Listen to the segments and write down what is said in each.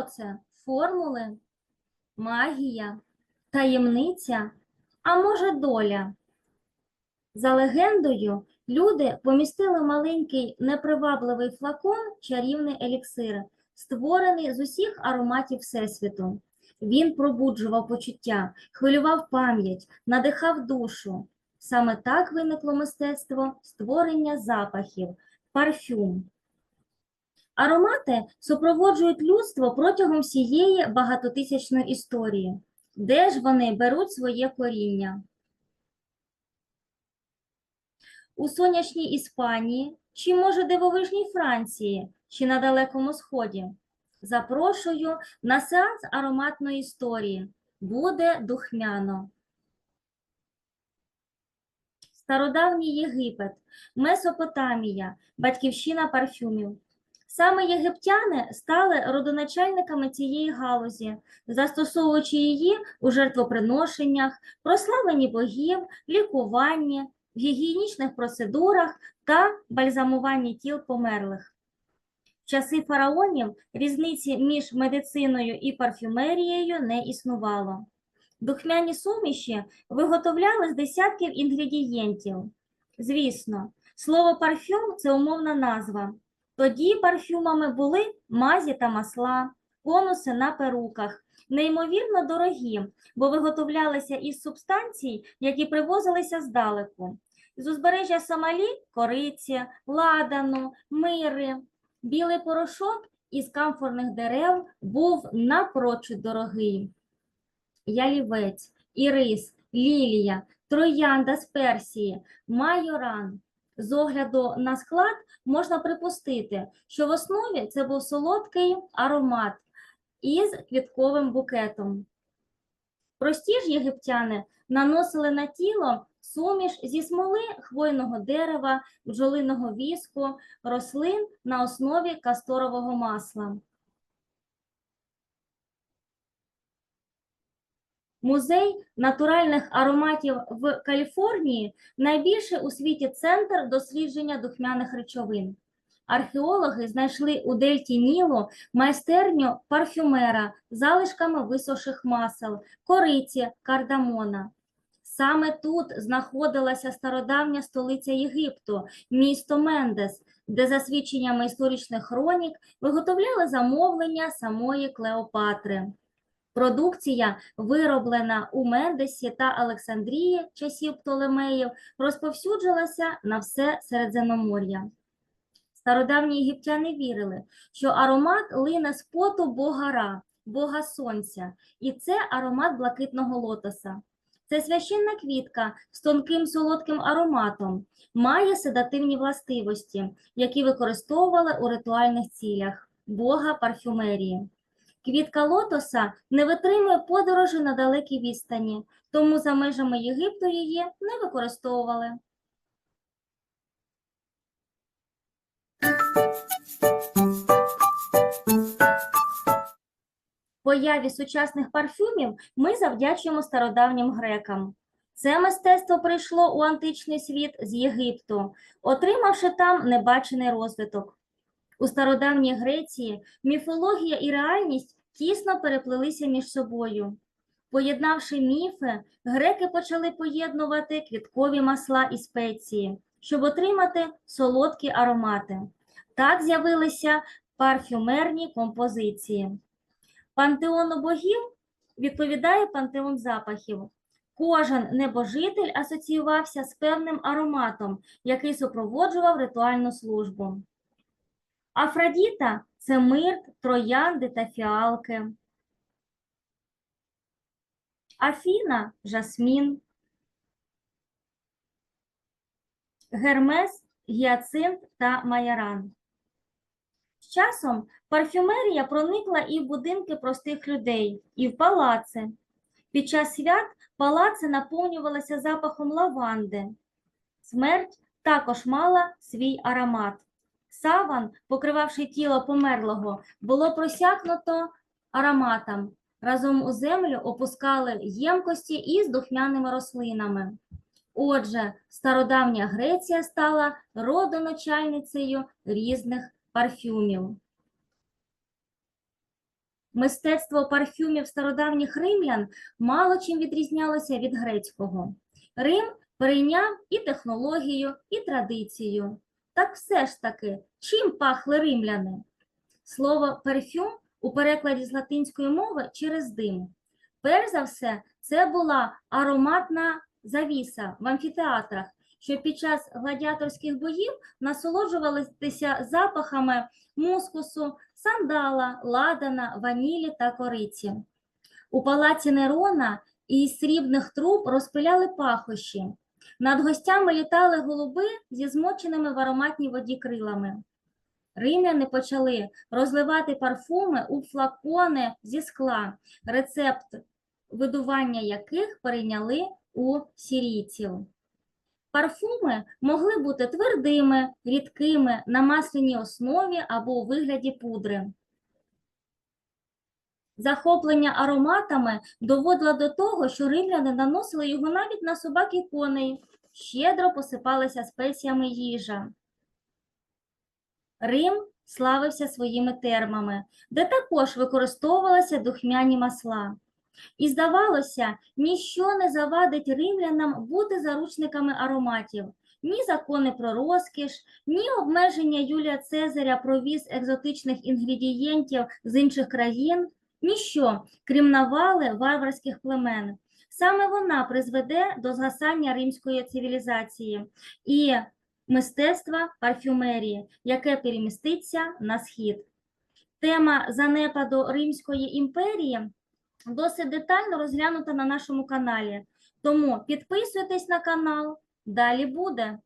Що це? Формули? Магія? Таємниця? А може, доля? За легендою, люди помістили маленький непривабливий флакон чарівний еліксир, створений з усіх ароматів Всесвіту. Він пробуджував почуття, хвилював пам'ять, надихав душу. Саме так виникло мистецтво створення запахів, парфюм. Аромати супроводжують людство протягом всієї багатотисячної історії. Де ж вони беруть своє коріння? У сонячній Іспанії, чи може дивовижній Франції, чи на Далекому Сході? Запрошую на сеанс ароматної історії. Буде духмяно. Стародавній Єгипет, Месопотамія, батьківщина парфюмів. Саме єгиптяни стали родоначальниками цієї галузі, застосовуючи її у жертвоприношеннях, прославленні богів, лікуванні, в гігієнічних процедурах та бальзамуванні тіл померлих. В часи фараонів різниці між медициною і парфюмерією не існувало. Духмяні суміші виготовляли з десятків інгредієнтів. Звісно, слово парфюм це умовна назва. Тоді парфюмами були мазі та масла, конуси на перуках, неймовірно дорогі, бо виготовлялися із субстанцій, які привозилися здалеку. З узбережжя Сомалі – кориці, ладану, мири. Білий порошок із камфорних дерев був напрочуд дорогий. Ялівець, ірис, лілія, троянда з Персії, майоран. З огляду на склад можна припустити, що в основі це був солодкий аромат із квітковим букетом. Прості ж єгиптяни наносили на тіло суміш зі смоли хвойного дерева, бджолиного віску, рослин на основі касторового масла. Музей натуральних ароматів в Каліфорнії найбільший у світі центр дослідження духмяних речовин. Археологи знайшли у дельті Нілу майстерню парфюмера залишками висохших масел, кориці, кардамона. Саме тут знаходилася стародавня столиця Єгипту, місто Мендес, де за свідченнями історичних хронік виготовляли замовлення самої Клеопатри. Продукція, вироблена у Мендесі та Олександрії часів Птолемеїв, розповсюджилася на все Середземномор'я. Стародавні єгиптяни вірили, що аромат лине з поту бога Ра, бога сонця, і це аромат блакитного лотоса. Це священна квітка з тонким солодким ароматом, має седативні властивості, які використовували у ритуальних цілях бога парфюмерії. Квітка лотоса не витримує подорожі на далекій відстані, тому за межами Єгипту її не використовували. Появі сучасних парфюмів ми завдячуємо стародавнім грекам. Це мистецтво прийшло у античний світ з Єгипту, отримавши там небачений розвиток. У стародавній Греції міфологія і реальність тісно переплелися між собою. Поєднавши міфи, греки почали поєднувати квіткові масла і спеції, щоб отримати солодкі аромати. Так з'явилися парфюмерні композиції. Пантеону богів відповідає пантеон запахів. Кожен небожитель асоціювався з певним ароматом, який супроводжував ритуальну службу. Афродіта це мирт, троянди та фіалки. Афіна жасмін. Гермес, гіацинт та майоран. З часом парфюмерія проникла і в будинки простих людей, і в палаци. Під час свят палаци наповнювалися запахом лаванди. Смерть також мала свій аромат. Саван, покривавши тіло померлого, було просякнуто ароматом. Разом у землю опускали ємкості із духмяними рослинами. Отже, стародавня Греція стала родоначальницею різних парфюмів. Мистецтво парфюмів стародавніх римлян мало чим відрізнялося від грецького. Рим перейняв і технологію, і традицію. Так все ж таки, чим пахли римляни? Слово перфюм у перекладі з латинської мови через дим. Перш за все, це була ароматна завіса в амфітеатрах, що під час гладіаторських боїв насолоджувалися запахами мускусу, сандала, ладана, ванілі та кориці. У палаці Нерона із срібних труб розпиляли пахощі. Над гостями літали голуби зі змоченими в ароматній воді крилами. Римляни почали розливати парфуми у флакони зі скла, рецепт видування яких перейняли у сірійців. Парфуми могли бути твердими, рідкими, на масляній основі або у вигляді пудри. Захоплення ароматами доводило до того, що римляни наносили його навіть на собак і коней, щедро посипалася спеціями їжа. Рим славився своїми термами, де також використовувалися духмяні масла. І здавалося, ніщо не завадить римлянам бути заручниками ароматів, ні закони про розкіш, ні обмеження Юлія Цезаря про віз екзотичних інгредієнтів з інших країн, ніщо, крім навали варварських племен. Саме вона призведе до згасання римської цивілізації і мистецтва парфюмерії, яке переміститься на схід. Тема занепаду Римської імперії досить детально розглянута на нашому каналі. Тому підписуйтесь на канал, далі буде.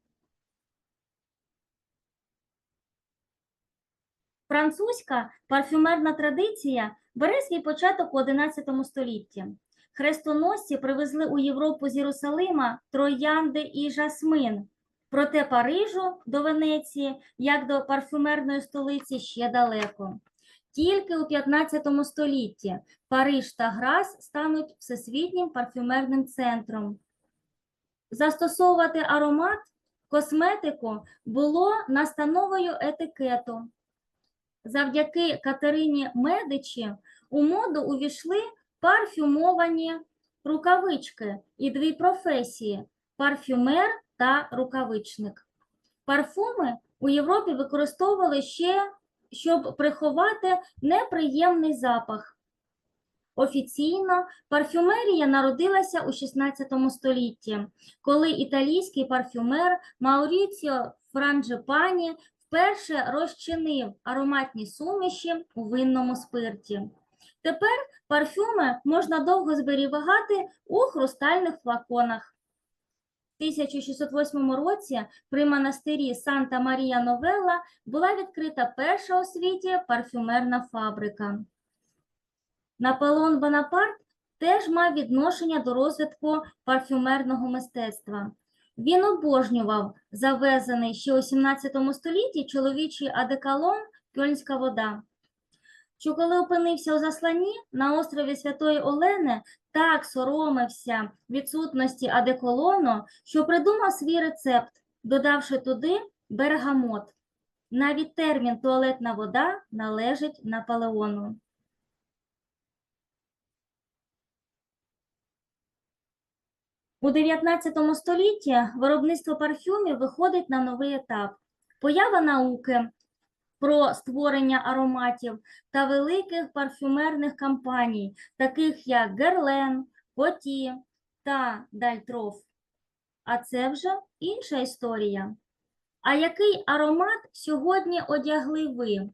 Французька парфюмерна традиція бере свій початок у XI столітті. Хрестоносці привезли у Європу з Єрусалима троянди і жасмин. Проте Парижу до Венеції, як до парфюмерної столиці, ще далеко. Тільки у 15 столітті Париж та Грас стануть всесвітнім парфюмерним центром. Застосовувати аромат, косметику було настановою етикету. Завдяки Катерині Медичі у моду увійшли парфюмовані рукавички і дві професії парфюмер та рукавичник. Парфуми у Європі використовували ще щоб приховати неприємний запах. Офіційно парфюмерія народилася у 16 столітті, коли італійський парфюмер Мауріціо Франджипані вперше розчинив ароматні суміші у винному спирті. Тепер парфюми можна довго зберігати у хрустальних флаконах. В 1608 році при монастирі Санта Марія Новелла була відкрита перша у світі парфюмерна фабрика. Наполеон Бонапарт теж мав відношення до розвитку парфюмерного мистецтва. Він обожнював завезений ще у 17 столітті чоловічий адеколон Кьольнська вода що коли опинився у засланні на острові Святої Олени, так соромився відсутності адеколону, що придумав свій рецепт, додавши туди бергамот. Навіть термін туалетна вода належить Наполеону. У 19 столітті виробництво парфюмів виходить на новий етап. Поява науки, про створення ароматів та великих парфюмерних компаній, таких як Герлен, Поті та Дальтроф. А це вже інша історія. А який аромат сьогодні одягли ви?